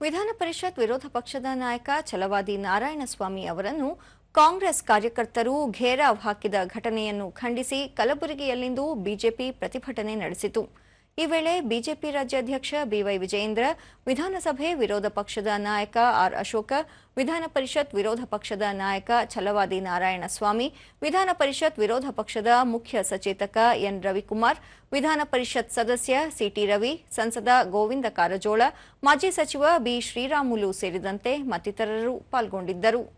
ವಿಧಾನ ಪರಿಷತ್ ವಿರೋಧ ಪಕ್ಷದ ನಾಯಕ ಛಲವಾದಿ ನಾರಾಯಣಸ್ವಾಮಿ ಅವರನ್ನು ಕಾಂಗ್ರೆಸ್ ಕಾರ್ಯಕರ್ತರು ಘೇರಾವ್ ಹಾಕಿದ ಘಟನೆಯನ್ನು ಖಂಡಿಸಿ ಕಲಬುರಗಿಯಲ್ಲಿಂದು ಬಿಜೆಪಿ ಪ್ರತಿಭಟನೆ ನಡೆಸಿತು. ಈ ವೇಳೆ ಬಿಜೆಪಿ ರಾಜ್ಯಾಧ್ಯಕ್ಷ ಬಿವೈ ವಿಜಯೇಂದ್ರ, ವಿಧಾನಸಭೆ ವಿರೋಧ ಪಕ್ಷದ ನಾಯಕ ಆರ್ ಅಶೋಕ, ವಿಧಾನ ಪರಿಷತ್ ವಿರೋಧ ಪಕ್ಷದ ನಾಯಕ ಛಲವಾದಿ ನಾರಾಯಣಸ್ವಾಮಿ, ವಿಧಾನ ಪರಿಷತ್ ವಿರೋಧ ಪಕ್ಷದ ಮುಖ್ಯ ಸಚೇತಕ ಎನ್ ರವಿಕುಮಾರ್, ವಿಧಾನ ಪರಿಷತ್ ಸದಸ್ಯ ಸಿಟಿ ರವಿ, ಸಂಸದ ಗೋವಿಂದ ಕಾರಜೋಳ, ಮಾಜಿ ಸಚಿವ ಬಿ ಶ್ರೀರಾಮುಲು ಸೇರಿದಂತೆ ಮತ್ತಿತರರು ಪಾಲ್ಗೊಂಡಿದ್ದರು.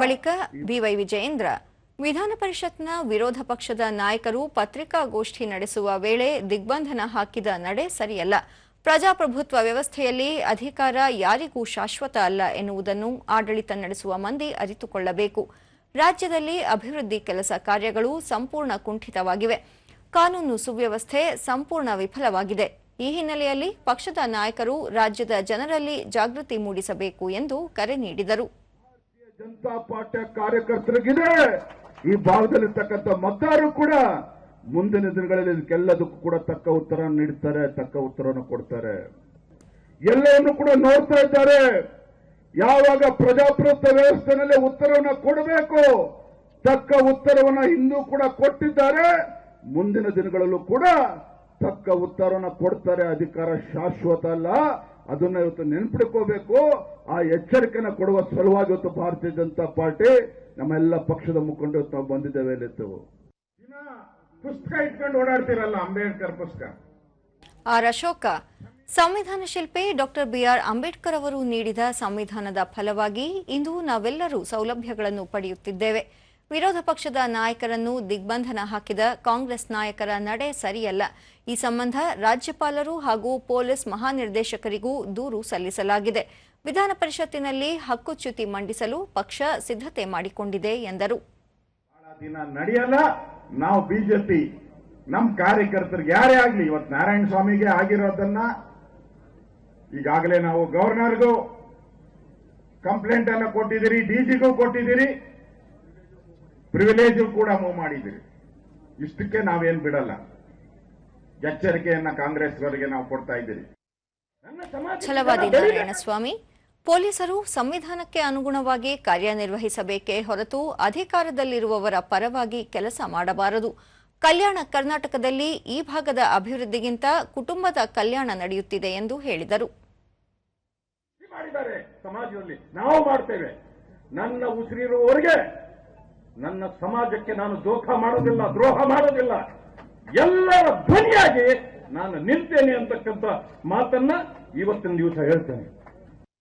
ಬಳಿಕ ಬಿವೈ ವಿಜಯೇಂದ್ರ ವಿಧಾನ ಪರಿಷತ್ನ ವಿರೋಧ ಪಕ್ಷದ ನಾಯಕರು ಪತ್ರಿಕಾಗೋಷ್ಠಿ ನಡೆಸುವ ವೇಳೆ ದಿಗ್ಬಂಧನ ಹಾಕಿದ ನಡೆ ಸರಿಯಲ್ಲ. ಪ್ರಜಾಪ್ರಭುತ್ವ ವ್ಯವಸ್ಥೆಯಲ್ಲಿ ಅಧಿಕಾರ ಯಾರಿಗೂ ಶಾಶ್ವತ ಅಲ್ಲ ಎನ್ನುವುದನ್ನು ಆಡಳಿತ ನಡೆಸುವ ಮಂದಿ ಅರಿತುಕೊಳ್ಳಬೇಕು. ರಾಜ್ಯದಲ್ಲಿ ಅಭಿವೃದ್ಧಿ ಕೆಲಸ ಕಾರ್ಯಗಳು ಸಂಪೂರ್ಣ ಕುಂಠಿತವಾಗಿವೆ. ಕಾನೂನು ಸುವ್ಯವಸ್ಥೆ ಸಂಪೂರ್ಣ ವಿಫಲವಾಗಿದೆ. ಈ ಹಿನ್ನೆಲೆಯಲ್ಲಿ ಪಕ್ಷದ ನಾಯಕರು ರಾಜ್ಯದ ಜನರಲ್ಲಿ ಜಾಗೃತಿ ಮೂಡಿಸಬೇಕು ಎಂದು ಕರೆ ನೀಡಿದರು. ಜನತಾ ಪಾರ್ಟಿಯ ಕಾರ್ಯಕರ್ತರಿಗಿದೆ. ಈ ಭಾಗದಲ್ಲಿರ್ತಕ್ಕಂಥ ಮತದಾರರು ಕೂಡ ಮುಂದಿನ ದಿನಗಳಲ್ಲಿ ಇದಕ್ಕೆಲ್ಲದಕ್ಕೂ ಕೂಡ ತಕ್ಕ ಉತ್ತರ ನೀಡುತ್ತಾರೆ ತಕ್ಕ ಉತ್ತರವನ್ನು ಕೊಡ್ತಾರೆ. ಎಲ್ಲವನ್ನು ಕೂಡ ನೋಡ್ತಾ ಇದ್ದಾರೆ. ಯಾವಾಗ ಪ್ರಜಾಪ್ರಭುತ್ವ ವ್ಯವಸ್ಥೆನಲ್ಲಿ ಉತ್ತರವನ್ನು ಕೊಡಬೇಕು, ತಕ್ಕ ಉತ್ತರವನ್ನು ಹಿಂದೂ ಕೂಡ ಕೊಟ್ಟಿದ್ದಾರೆ. ಮುಂದಿನ ದಿನಗಳಲ್ಲೂ ಕೂಡ ತಕ್ಕ ಉತ್ತರವನ್ನ ಕೊಡ್ತಾರೆ ಅಧಿಕಾರ ಶಾಶ್ವತ ಅಲ್ಲ. ಅದನ್ನ ಇವತ್ತು ನೆನ್ಪಿಡ್ಕೋಬೇಕು. ಆ ಎಚ್ಚರಿಕೆನ ಕೊಡುವ ಸಲುವಾಗಿ ಇವತ್ತು ಭಾರತೀಯ ಜನತಾ ಪಾರ್ಟಿ ನಮ್ಮೆಲ್ಲ ಪಕ್ಷದ ಮುಖಂಡರು ತಾವು ಬಂದಿದ್ದೇವೆ ಇಲ್ಲಿತ್ತು ದಿನ ಪುಸ್ತಕ ಇಟ್ಕೊಂಡು ಓಡಾಡ್ತಿರಲ್ಲ ಅಂಬೇಡ್ಕರ್ ಪುಸ್ತಕ? ಆರ್ ಅಶೋಕ ಸಂವಿಧಾನ ಶಿಲ್ಪಿ ಡಾಕ್ಟರ್ ಬಿಆರ್ ಅಂಬೇಡ್ಕರ್ ಅವರು ನೀಡಿದ ಸಂವಿಧಾನದ ಫಲವಾಗಿ ಇಂದು ನಾವೆಲ್ಲರೂ ಸೌಲಭ್ಯಗಳನ್ನು ಪಡೆಯುತ್ತಿದ್ದೇವೆ. ವಿರೋಧ ಪಕ್ಷದ ನಾಯಕರನ್ನು ದಿಗ್ಬಂಧನ ಹಾಕಿದ ಕಾಂಗ್ರೆಸ್ ನಾಯಕರ ನಡೆ ಸರಿಯಲ್ಲ. ಈ ಸಂಬಂಧ ರಾಜ್ಯಪಾಲರು ಹಾಗೂ ಪೊಲೀಸ್ ಮಹಾನಿರ್ದೇಶಕರಿಗೂ ದೂರು ಸಲ್ಲಿಸಲಾಗಿದೆ. ವಿಧಾನ ಪರಿಷತ್ತಿನಲ್ಲಿ ಹಕ್ಕುಚ್ಯುತಿ ಮಂಡಿಸಲು ಪಕ್ಷ ಸಿದ್ಧತೆ ಮಾಡಿಕೊಂಡಿದೆ ಎಂದರು. ನಡೆಯಲ್ಲ. ನಾವು ಬಿಜೆಪಿ ನಮ್ಮ ಕಾರ್ಯಕರ್ತರಿಗೆ ಯಾರೇ ಆಗಲಿ, ಇವತ್ತು ನಾರಾಯಣ ಸ್ವಾಮಿಗೆ ಆಗಿರೋದನ್ನ ಈಗಾಗಲೇ ನಾವು ಗವರ್ನರ್ಗೂ ಕಂಪ್ಲೇಂಟ್ ಎಲ್ಲ ಕೊಟ್ಟಿದ್ದೀರಿ ಡಿಜಿಗೂ ಕೊಟ್ಟಿದ್ದೀರಿ. ಪ್ರಿವಿಲೇಜ್ ಕೂಡ ಮೂವ್ ಮಾಡಿದಿರಿ ಇಷ್ಟಕ್ಕೆ ನಾವೇನ್ ಬಿಡಲ್ಲ. ಎಚ್ಚರಿಕೆಯನ್ನ ಕಾಂಗ್ರೆಸ್ವರಿಗೆ ನಾವು ಕೊಡ್ತಾ ಇದ್ದೀರಿ ಛಲವಾದಿ. ನಾರಾಯಣಸ್ವಾಮಿ ಪೊಲೀಸರು ಸಂವಿಧಾನಕ್ಕೆ ಅನುಗುಣವಾಗಿ ಕಾರ್ಯನಿರ್ವಹಿಸಬೇಕೇ ಹೊರತು ಅಧಿಕಾರದಲ್ಲಿರುವವರ ಪರವಾಗಿ ಕೆಲಸ ಮಾಡಬಾರದು. ಕಲ್ಯಾಣ ಕರ್ನಾಟಕದಲ್ಲಿ ಈ ಭಾಗದ ಅಭಿವೃದ್ಧಿಗಿಂತ ಕುಟುಂಬದ ಕಲ್ಯಾಣ ನಡೆಯುತ್ತಿದೆ ಎಂದು ಹೇಳಿದರು. ಸಮಾಜದಲ್ಲಿ. ನಾವು ಮಾಡ್ತೇವೆ. ನನ್ನ ಉಸಿರಿರುವವರೆಗೆ ನನ್ನ ಸಮಾಜಕ್ಕೆ ನಾನು ದೋಖ ಮಾಡೋದಿಲ್ಲ ದ್ರೋಹ ಮಾಡೋದಿಲ್ಲ ಎಲ್ಲರ ಧ್ವನಿಯಾಗಿ ನಾನು ನಿಲ್ತೇನೆ ಅಂತಕ್ಕಂಥ ಮಾತನ್ನ ಇವತ್ತಿನ ದಿವಸ ಹೇಳ್ತೇನೆ.